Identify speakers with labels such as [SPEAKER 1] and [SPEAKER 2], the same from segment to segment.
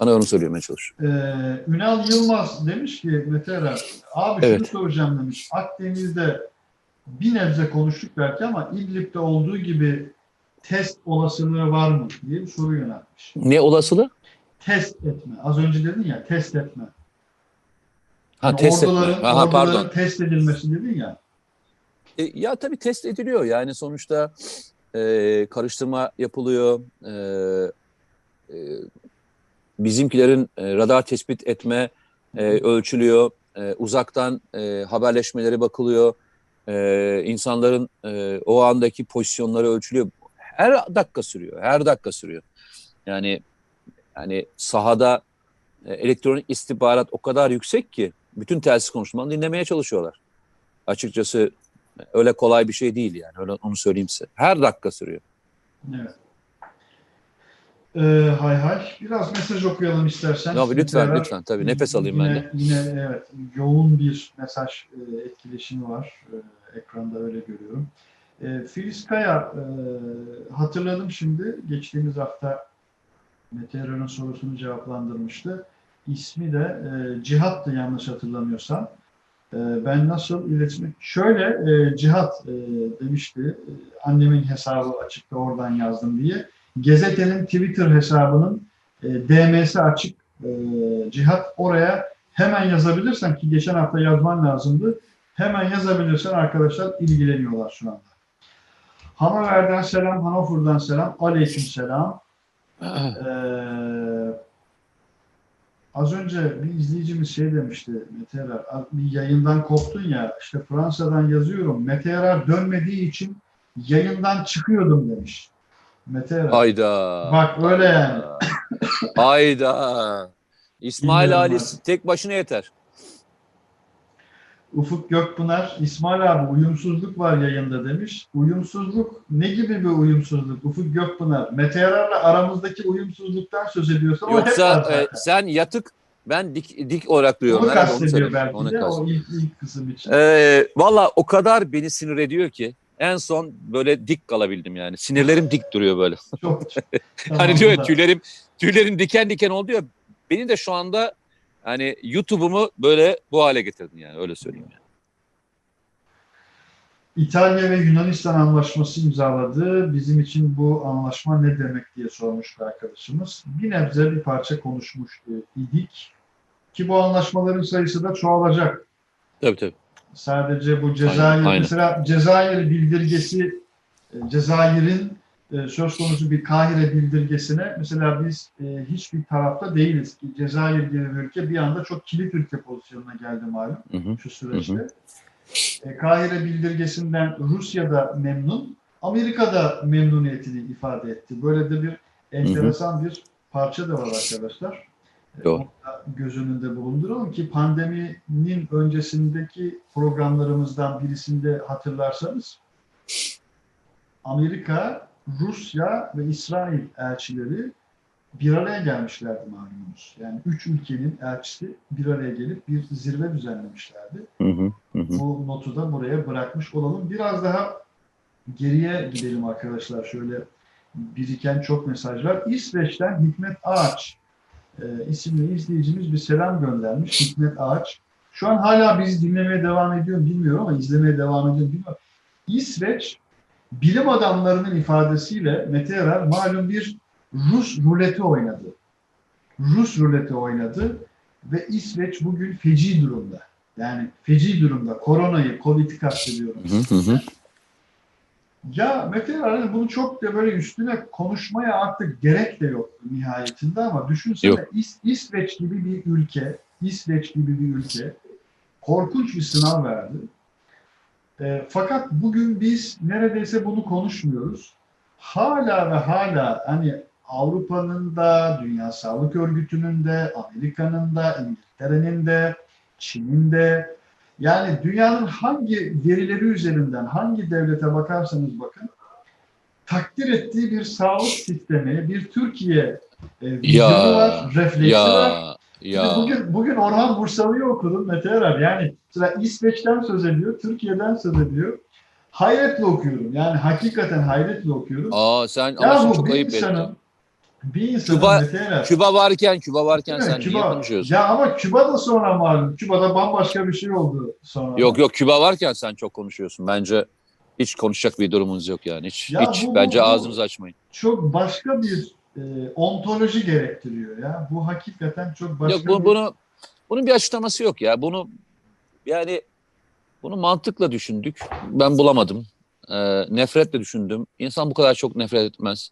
[SPEAKER 1] Bana onu söylemeye çalışıyor.
[SPEAKER 2] Ee, Ünal Yılmaz demiş ki Mete Erer, abi
[SPEAKER 1] Evet.
[SPEAKER 2] şunu soracağım demiş. Akdeniz'de bir nebze konuştuk belki ama İdlib'de olduğu gibi test olasılığı var mı diye bir soru yöneltmiş.
[SPEAKER 1] Ne olasılığı?
[SPEAKER 2] Test etme. Az önce dedin ya test etme.
[SPEAKER 1] Ha
[SPEAKER 2] Yani
[SPEAKER 1] test etme.
[SPEAKER 2] orduların,
[SPEAKER 1] Aha,
[SPEAKER 2] orduların
[SPEAKER 1] pardon.
[SPEAKER 2] test edilmesi dedin ya.
[SPEAKER 1] E, ya tabii test ediliyor. Yani sonuçta e, karıştırma yapılıyor. E, e, bizimkilerin e, radar tespit etme e, ölçülüyor. E, uzaktan e, haberleşmeleri bakılıyor. E, insanların e, o andaki pozisyonları ölçülüyor. Her dakika sürüyor. Her dakika sürüyor. Yani yani sahada e, elektronik istihbarat o kadar yüksek ki bütün telsiz konuşmalarını dinlemeye çalışıyorlar. Açıkçası öyle kolay bir şey değil yani. Öyle onu söyleyeyim size. Her dakika sürüyor.
[SPEAKER 2] Evet. Ee, hay hay. Biraz mesaj okuyalım istersen.
[SPEAKER 1] Abi lütfen
[SPEAKER 2] Beraber-
[SPEAKER 1] lütfen tabii nefes alayım
[SPEAKER 2] yine,
[SPEAKER 1] ben de.
[SPEAKER 2] Yine evet yoğun bir mesaj e, etkileşimi var. E, ekranda öyle görüyorum. E, Filiz Kaya e, hatırladım şimdi. Geçtiğimiz hafta Mete Erer'in sorusunu cevaplandırmıştı. İsmi de e, Cihat'tı yanlış hatırlamıyorsam. E, ben nasıl iletişim... Şöyle e, Cihat e, demişti. e, annemin hesabı açıkta oradan yazdım diye. Gezete'nin Twitter hesabının e, DM'si açık e, Cihat oraya hemen yazabilirsen ki geçen hafta yazman lazımdı. Hemen yazabilirsen arkadaşlar ilgileniyorlar şu anda. Hanover'den selam, Hannover'dan selam, aleyküm selam. Ee, az önce bir izleyicimiz şey demişti Mete Erer, bir yayından koptun ya işte Fransa'dan yazıyorum Mete Erer dönmediği için yayından çıkıyordum demiş. Mete Erer.
[SPEAKER 1] Hayda.
[SPEAKER 2] Bak öyle yani.
[SPEAKER 1] Hayda. İsmail
[SPEAKER 2] Bilmiyorum
[SPEAKER 1] Ali tek başına yeter.
[SPEAKER 2] Ufuk Gökpınar, İsmail abi uyumsuzluk var yayında demiş. Uyumsuzluk ne gibi bir uyumsuzluk? Ufuk Gökpınar, Mete Yarar'la aramızdaki uyumsuzluktan söz ediyorsan o hep var
[SPEAKER 1] Yoksa
[SPEAKER 2] zaten.
[SPEAKER 1] e, sen yatık ben dik dik olarak duyuyorum.
[SPEAKER 2] Onu kastediyor belki
[SPEAKER 1] Onu
[SPEAKER 2] de o
[SPEAKER 1] kastediyor.
[SPEAKER 2] ilk, ilk kısım için.
[SPEAKER 1] Ee, Valla o kadar beni sinir ediyor ki en son böyle dik kalabildim yani. Sinirlerim dik duruyor böyle.
[SPEAKER 2] Çok.
[SPEAKER 1] hani diyor ya tüylerim tüylerim diken diken oldu ya. Beni de şu anda hani YouTube'umu böyle bu hale getirdin yani öyle söyleyeyim. Yani.
[SPEAKER 2] İtalya ve Yunanistan anlaşması imzaladı. Bizim için bu anlaşma ne demek diye sormuş bir arkadaşımız. Bir nebze bir parça konuşmuş e, idik. Ki bu anlaşmaların sayısı da çoğalacak.
[SPEAKER 1] Tabii tabii.
[SPEAKER 2] Sadece bu Cezayir,
[SPEAKER 1] Aynen, aynen.
[SPEAKER 2] mesela Cezayir bildirgesi, e, Cezayir'in e, söz konusu bir Kahire bildirgesine mesela biz e, hiçbir tarafta değiliz. ki Cezayir gibi bir ülke bir anda çok kilit ülke pozisyonuna geldi malum
[SPEAKER 1] Hı hı.
[SPEAKER 2] şu süreçte. E, Kahire bildirgesinden Rusya da memnun, Amerika da memnuniyetini ifade etti. Böyle de bir enteresan bir parça da var arkadaşlar.
[SPEAKER 1] Doğru.
[SPEAKER 2] Göz önünde bulunduralım ki pandeminin öncesindeki programlarımızdan birisinde hatırlarsanız Amerika, Rusya ve İsrail elçileri bir araya gelmişlerdi malumunuz. Yani üç ülkenin elçisi bir araya gelip bir zirve düzenlemişlerdi.
[SPEAKER 1] Hı. Hı hı.
[SPEAKER 2] Bu notu da buraya bırakmış olalım. Biraz daha geriye gidelim arkadaşlar. Şöyle biriken çok mesaj var. İsveç'ten Hikmet Ağaç e, isimli izleyicimiz bir selam göndermiş. Hikmet Ağaç. Şu an hala bizi dinlemeye devam ediyor bilmiyorum ama izlemeye devam ediyor bilmiyorum. İsveç bilim adamlarının ifadesiyle Mete Erer malum bir Rus ruleti oynadı. Rus ruleti oynadı ve İsveç bugün feci durumda. Yani feci durumda. Koronayı, Covid'i kastediyorum.
[SPEAKER 1] Hı hı.
[SPEAKER 2] Ya Mete Erer'in bunu çok da böyle üstüne konuşmaya artık gerek de yok nihayetinde ama düşünsene
[SPEAKER 1] Yok.
[SPEAKER 2] İs- İsveç gibi bir ülke, İsveç gibi bir ülke korkunç bir sınav verdi. E, fakat bugün biz neredeyse bunu konuşmuyoruz. Hala ve hala hani Avrupa'nın da, Dünya Sağlık Örgütü'nün de, Amerika'nın da, İngiltere'nin de, Çin'in de, yani dünyanın hangi verileri üzerinden hangi devlete bakarsanız bakın takdir ettiği bir sağlık sistemi, bir Türkiye e, vizyonu
[SPEAKER 1] Ya,
[SPEAKER 2] var, refleksi var.
[SPEAKER 1] Ya
[SPEAKER 2] Şimdi
[SPEAKER 1] ya.
[SPEAKER 2] Bugün, bugün Orhan Bursalı'yı okudum Mete Erer. Yani mesela İsveç'ten söz ediyor, Türkiye'den söz ediyor. Hayretle okuyorum. Yani hakikaten hayretle okuyorum.
[SPEAKER 1] Aa sen
[SPEAKER 2] Ya
[SPEAKER 1] ama
[SPEAKER 2] bu
[SPEAKER 1] çok
[SPEAKER 2] bir
[SPEAKER 1] ayıp ettin.
[SPEAKER 2] Bir insanın
[SPEAKER 1] Küba-
[SPEAKER 2] Mete Erer,
[SPEAKER 1] Küba varken, Küba varken sen niye
[SPEAKER 2] Küba-
[SPEAKER 1] konuşuyorsun?
[SPEAKER 2] Ya ama Küba da sonra malum. Küba'da bambaşka bir şey oldu sonra.
[SPEAKER 1] Yok yok Küba varken sen çok konuşuyorsun. Bence hiç konuşacak bir durumunuz yok yani. Hiç,
[SPEAKER 2] Ya
[SPEAKER 1] hiç
[SPEAKER 2] bu-
[SPEAKER 1] bence
[SPEAKER 2] bu-
[SPEAKER 1] ağzınızı açmayın.
[SPEAKER 2] Çok başka bir e, ontoloji gerektiriyor ya. Bu hakikaten çok başka
[SPEAKER 1] Yok bu,
[SPEAKER 2] bir...
[SPEAKER 1] bunu bunun bir açıklaması yok ya. Bunu yani bunu mantıkla düşündük. Ben bulamadım. Ee, nefretle düşündüm. İnsan bu kadar çok nefret etmez.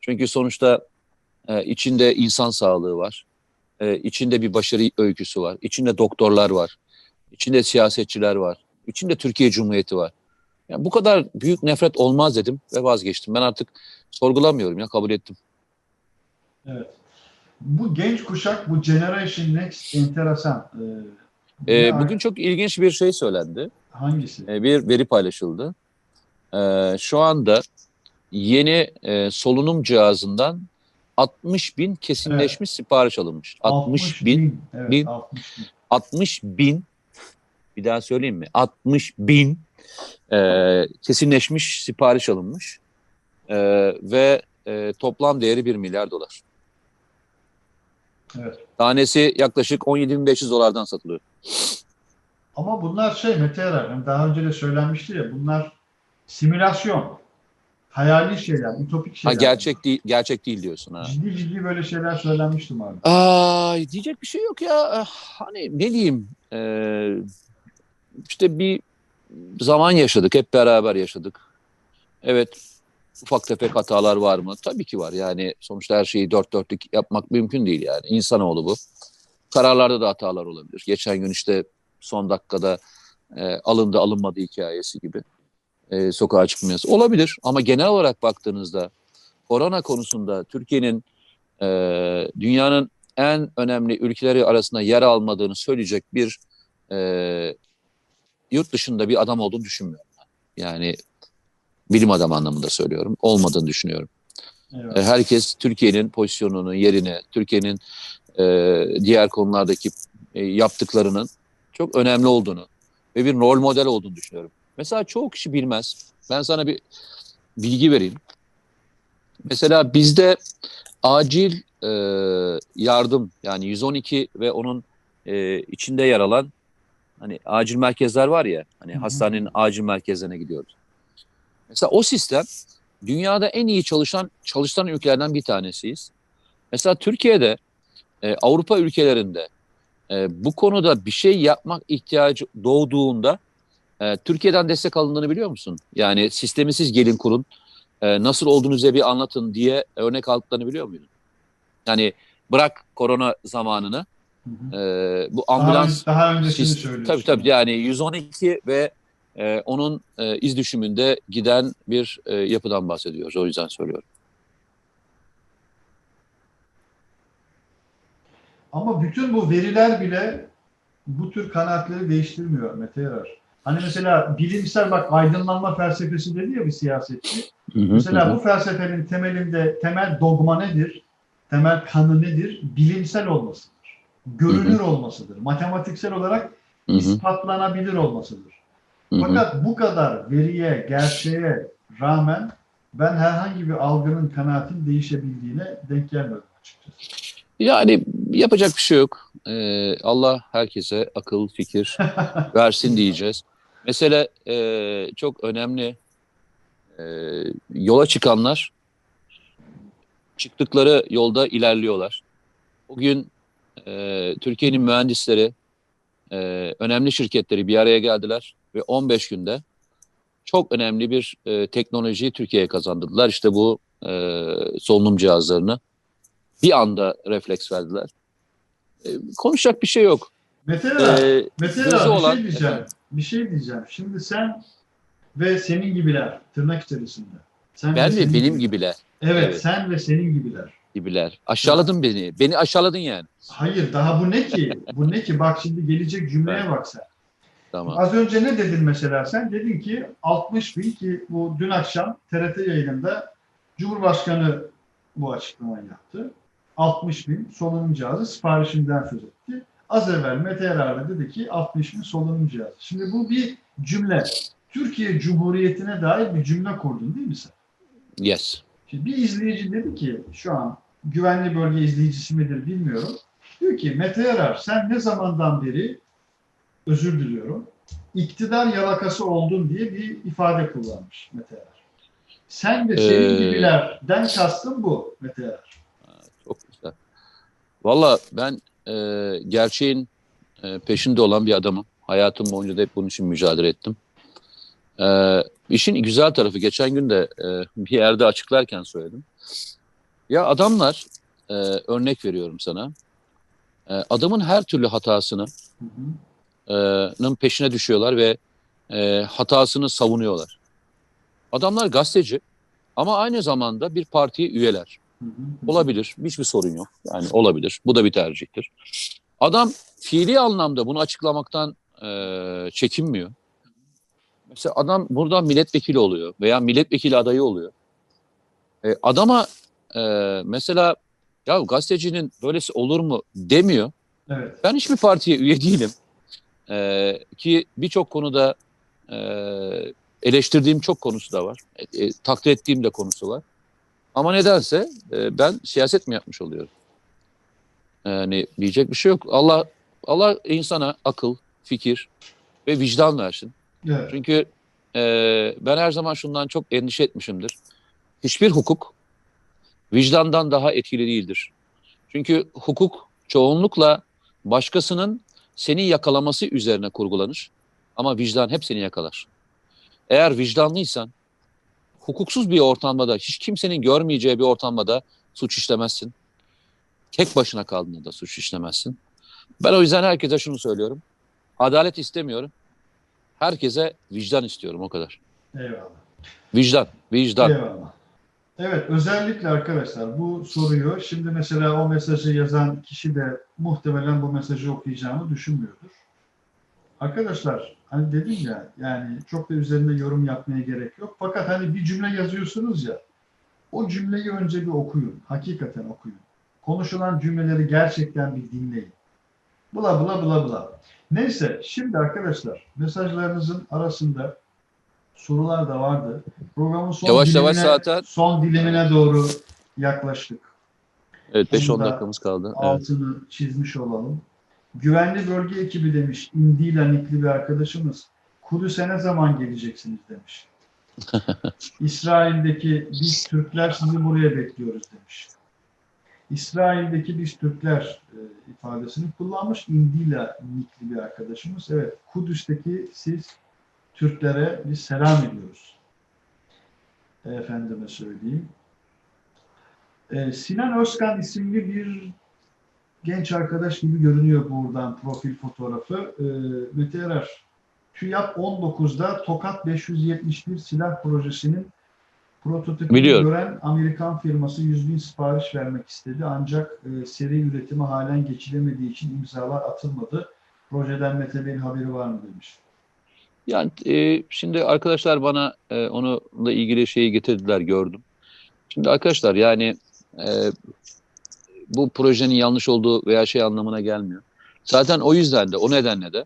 [SPEAKER 1] Çünkü sonuçta e, içinde insan sağlığı var. E, içinde bir başarı öyküsü var. İçinde doktorlar var. İçinde siyasetçiler var. İçinde Türkiye Cumhuriyeti var. Yani bu kadar büyük nefret olmaz dedim ve vazgeçtim. Ben artık sorgulamıyorum ya kabul ettim.
[SPEAKER 2] Evet. Bu genç kuşak, bu Generation Next enteresan. Ee,
[SPEAKER 1] E,
[SPEAKER 2] ne-
[SPEAKER 1] bugün çok ilginç bir şey söylendi.
[SPEAKER 2] hangisi?
[SPEAKER 1] e, bir veri paylaşıldı. E, şu anda yeni e, solunum cihazından 60 bin kesinleşmiş sipariş alınmış. 60 bin,
[SPEAKER 2] Evet,
[SPEAKER 1] bin.
[SPEAKER 2] 60 bin.
[SPEAKER 1] 60 bin bir daha söyleyeyim mi? 60 bin e, kesinleşmiş sipariş alınmış E, ve e, toplam değeri 1 milyar dolar.
[SPEAKER 2] Evet.
[SPEAKER 1] Tanesi yaklaşık 17.500 dolardan satılıyor.
[SPEAKER 2] Ama bunlar şey Mete Erer, hani daha önce de söylenmişti ya bunlar simülasyon. Hayali şeyler, ütopik
[SPEAKER 1] Ha,
[SPEAKER 2] şeyler.
[SPEAKER 1] gerçek değil, gerçek değil diyorsun ha.
[SPEAKER 2] Ciddi ciddi böyle şeyler söylenmiştim abi.
[SPEAKER 1] Ay diyecek bir şey yok ya. Ah, Hani ne diyeyim? Ee, işte bir zaman yaşadık. Hep beraber yaşadık. Evet ufak tefek hatalar var mı? Tabii ki var. Yani sonuçta her şeyi dört dörtlük yapmak mümkün değil yani. İnsanoğlu bu. Kararlarda da hatalar olabilir. Geçen gün işte son dakikada e, alındı alınmadı hikayesi gibi e, sokağa çıkmayası olabilir. Ama genel olarak baktığınızda korona konusunda Türkiye'nin e, dünyanın en önemli ülkeleri arasında yer almadığını söyleyecek bir e, yurt dışında bir adam olduğunu düşünmüyorum. Yani bilim adamı anlamında söylüyorum. Olmadığını düşünüyorum.
[SPEAKER 2] Evet.
[SPEAKER 1] E, herkes Türkiye'nin pozisyonunu, yerini, Türkiye'nin e, diğer konulardaki e, yaptıklarının çok önemli olduğunu ve bir rol model olduğunu düşünüyorum. Mesela çoğu kişi bilmez. Ben sana bir bilgi vereyim. Mesela bizde acil e, yardım yani 112 ve onun e, içinde yer alan hani acil merkezler var ya hani
[SPEAKER 2] Hı hı.
[SPEAKER 1] hastanenin acil merkezlerine gidiyoruz. Mesela o sistem dünyada en iyi çalışan çalışan ülkelerden bir tanesiyiz. Mesela Türkiye'de e, Avrupa ülkelerinde e, bu konuda bir şey yapmak ihtiyacı doğduğunda e, Türkiye'den destek alındığını biliyor musun? Yani sistemi siz gelin kurun e, nasıl olduğunuzu bir anlatın diye örnek aldıklarını biliyor muydun? Yani bırak korona zamanını
[SPEAKER 2] Hı hı.
[SPEAKER 1] e, bu
[SPEAKER 2] Daha,
[SPEAKER 1] ambulans
[SPEAKER 2] daha öncesini
[SPEAKER 1] Siz-
[SPEAKER 2] söylüyorsun.
[SPEAKER 1] Tabii tabii yani 112 ve e, onun e, iz düşümünde giden bir e, yapıdan bahsediyoruz. O yüzden söylüyorum.
[SPEAKER 2] Ama bütün bu veriler bile bu tür kanaatleri değiştirmiyor Mete Erer. Hani mesela bilimsel bak aydınlanma felsefesi dedi ya bir siyasetçi. Mesela bu felsefenin temelinde temel dogma nedir? Temel kanı nedir? Bilimsel olmasıdır. Görünür olmasıdır. Matematiksel olarak
[SPEAKER 1] Hı hı,
[SPEAKER 2] ispatlanabilir olmasıdır.
[SPEAKER 1] hı hı.
[SPEAKER 2] Fakat bu kadar veriye, gerçeğe rağmen ben herhangi bir algının, kanaatin değişebildiğine denk gelmedim açıkçası.
[SPEAKER 1] Yani yapacak bir şey yok. E, Allah herkese akıl, fikir versin diyeceğiz. Mesela e, çok önemli e, yola çıkanlar çıktıkları yolda ilerliyorlar. Bugün e, Türkiye'nin mühendisleri, e, önemli şirketleri bir araya geldiler ve 15 günde çok önemli bir e, teknolojiyi Türkiye'ye kazandırdılar. İşte bu e, solunum cihazlarını bir anda refleks verdiler. E, konuşacak bir şey yok.
[SPEAKER 2] Erer,
[SPEAKER 1] E,
[SPEAKER 2] Erer bir
[SPEAKER 1] olan-
[SPEAKER 2] şey diyeceğim. Bir şey diyeceğim. Şimdi sen ve senin gibiler tırnak içerisinde. Sen ve
[SPEAKER 1] ben
[SPEAKER 2] senin
[SPEAKER 1] mi benim
[SPEAKER 2] gibi-
[SPEAKER 1] gibiler
[SPEAKER 2] Evet,
[SPEAKER 1] Evet.
[SPEAKER 2] sen ve senin gibiler.
[SPEAKER 1] gibiler. Aşağıladın beni. Beni aşağıladın yani.
[SPEAKER 2] Hayır daha bu ne ki? Bu ne ki? Bak şimdi gelecek cümleye bak sen.
[SPEAKER 1] Tamam.
[SPEAKER 2] Az önce ne dedin mesela sen? Dedin ki 60 bin ki bu dün akşam TRT yayınında Cumhurbaşkanı bu açıklamayı yaptı. 60 bin solunum cihazı siparişinden söz etti. Az evvel Mete de dedi ki 60 bin solunum cihazı. Şimdi bu bir cümle. Türkiye Cumhuriyeti'ne dair bir cümle kurdun değil mi sen?
[SPEAKER 1] Yes.
[SPEAKER 2] Şimdi bir izleyici dedi ki şu an güvenli bölge izleyicisi midir bilmiyorum. Diyor ki Mete Yarar sen ne zamandan beri özür diliyorum iktidar yalakası oldun diye bir ifade kullanmış Mete Yarar. Sen ve senin
[SPEAKER 1] Ee,
[SPEAKER 2] gibilerden kastım bu Mete Yarar.
[SPEAKER 1] Çok güzel. Valla ben e, gerçeğin e, peşinde olan bir adamım. Hayatım boyunca da hep bunun için mücadele ettim. E, işin güzel tarafı geçen gün de e, bir yerde açıklarken söyledim. Ya adamlar e, örnek veriyorum sana. E, adamın her türlü hatasını nın peşine düşüyorlar ve e, hatasını savunuyorlar. Adamlar gazeteci ama aynı zamanda bir partiye üyeler. Olabilir. Hiçbir sorun yok. Yani olabilir. Bu da bir tercihtir. Adam fiili anlamda bunu açıklamaktan e, çekinmiyor. Mesela adam buradan milletvekili oluyor veya milletvekili adayı oluyor. E, adama e, mesela ya gazetecinin böylesi olur mu demiyor.
[SPEAKER 2] Evet.
[SPEAKER 1] Ben hiçbir partiye üye değilim. Ee, ki birçok konuda e, eleştirdiğim çok konusu da var. E, e, takdir ettiğim de konusu var. Ama nedense e, ben siyaset mi yapmış oluyorum? Yani diyecek bir şey yok. Allah Allah insana akıl, fikir ve vicdan versin.
[SPEAKER 2] Evet.
[SPEAKER 1] Çünkü e, ben her zaman şundan çok endişe etmişimdir. Hiçbir hukuk vicdandan daha etkili değildir. Çünkü hukuk çoğunlukla başkasının seni yakalaması üzerine kurgulanır. Ama vicdan hep seni yakalar. Eğer vicdanlıysan hukuksuz bir ortamda da hiç kimsenin görmeyeceği bir ortamda da suç işlemezsin. Tek başına kaldığında da suç işlemezsin. Ben o yüzden herkese şunu söylüyorum. Adalet istemiyorum. Herkese vicdan istiyorum o kadar.
[SPEAKER 2] Eyvallah.
[SPEAKER 1] Vicdan, vicdan.
[SPEAKER 2] Eyvallah. Evet, özellikle arkadaşlar bu soruyu şimdi mesela o mesajı yazan kişi de muhtemelen bu mesajı okuyacağını düşünmüyordur. Arkadaşlar hani dedim ya yani çok da üzerinde yorum yapmaya gerek yok. Fakat hani bir cümle yazıyorsunuz ya o cümleyi önce bir okuyun. Hakikaten okuyun. Konuşulan cümleleri gerçekten bir dinleyin. Bula bula bula bula. Neyse şimdi arkadaşlar mesajlarınızın arasında sorular da vardı. Programın son
[SPEAKER 1] Yavaş
[SPEAKER 2] dilimine,
[SPEAKER 1] yavaş zaten-
[SPEAKER 2] son dilimine doğru yaklaştık.
[SPEAKER 1] Evet 5-10
[SPEAKER 2] Bunu da
[SPEAKER 1] dakikamız kaldı. Evet.
[SPEAKER 2] Altını çizmiş olalım. Güvenli bölge ekibi demiş. İndila nikli bir arkadaşımız. Kudüs'e ne zaman geleceksiniz demiş. İsrail'deki biz Türkler sizi buraya bekliyoruz demiş. İsrail'deki biz Türkler e, ifadesini kullanmış. İndila nikli bir arkadaşımız. Evet, Kudüs'teki siz Türklere bir selam ediyoruz. Efendime söyleyeyim. Ee, Sinan Özkan isimli bir genç arkadaş gibi görünüyor buradan profil fotoğrafı. Ee, Mete Erer, TÜYAP 19'da Tokat 571 silah projesinin prototipini
[SPEAKER 1] Biliyorum.
[SPEAKER 2] gören Amerikan firması 100 bin sipariş vermek istedi. Ancak e, seri üretime halen geçilemediği için imzalar atılmadı. Projeden Mete Bey'in haberi var mı demiş.
[SPEAKER 1] Yani e, şimdi arkadaşlar bana e, onunla ilgili şeyi getirdiler gördüm. Şimdi arkadaşlar yani e, bu projenin yanlış olduğu veya şey anlamına gelmiyor. Zaten o yüzden de o nedenle de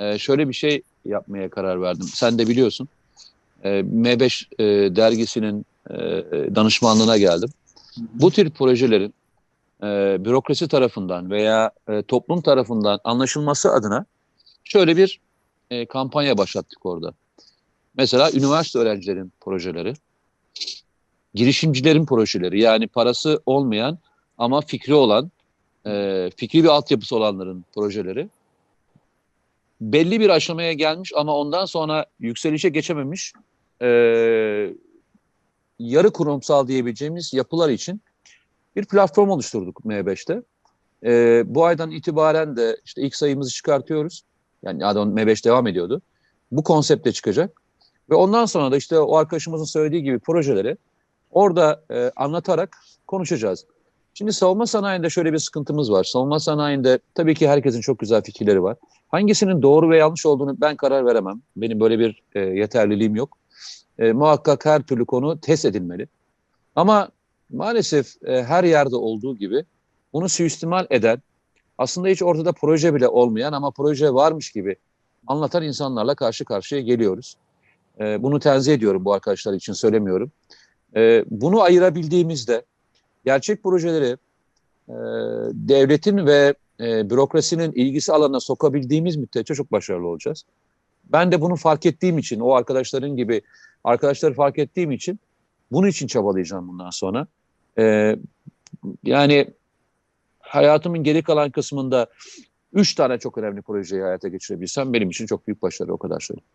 [SPEAKER 1] e, şöyle bir şey yapmaya karar verdim. Sen de biliyorsun. E, M5 e, dergisinin e, danışmanlığına geldim. Bu tür projelerin e, bürokrasi tarafından veya e, toplum tarafından anlaşılması adına şöyle bir e, kampanya başlattık orada. Mesela üniversite öğrencilerin projeleri, girişimcilerin projeleri yani parası olmayan ama fikri olan, e, fikri bir altyapısı olanların projeleri belli bir aşamaya gelmiş ama ondan sonra yükselişe geçememiş e, yarı kurumsal diyebileceğimiz yapılar için bir platform oluşturduk M5'te. E, bu aydan itibaren de işte ilk sayımızı çıkartıyoruz. Yani adam M5 devam ediyordu. Bu konsepte çıkacak. Ve ondan sonra da işte o arkadaşımızın söylediği gibi projeleri orada e, anlatarak konuşacağız. Şimdi savunma sanayinde şöyle bir sıkıntımız var. Savunma sanayinde tabii ki herkesin çok güzel fikirleri var. Hangisinin doğru ve yanlış olduğunu ben karar veremem. Benim böyle bir e, yeterliliğim yok. E, muhakkak her türlü konu test edilmeli. Ama maalesef e, her yerde olduğu gibi bunu suistimal eden, aslında hiç ortada proje bile olmayan ama proje varmış gibi anlatan insanlarla karşı karşıya geliyoruz. E, bunu tenzih ediyorum bu arkadaşlar için söylemiyorum. E, bunu ayırabildiğimizde gerçek projeleri e, devletin ve e, bürokrasinin ilgisi alanına sokabildiğimiz müddetçe çok başarılı olacağız. Ben de bunu fark ettiğim için, o arkadaşların gibi arkadaşları fark ettiğim için bunun için çabalayacağım bundan sonra. E, yani hayatımın geri kalan kısmında üç tane çok önemli projeyi hayata geçirebilsem benim için çok büyük başarı o kadar söyleyeyim.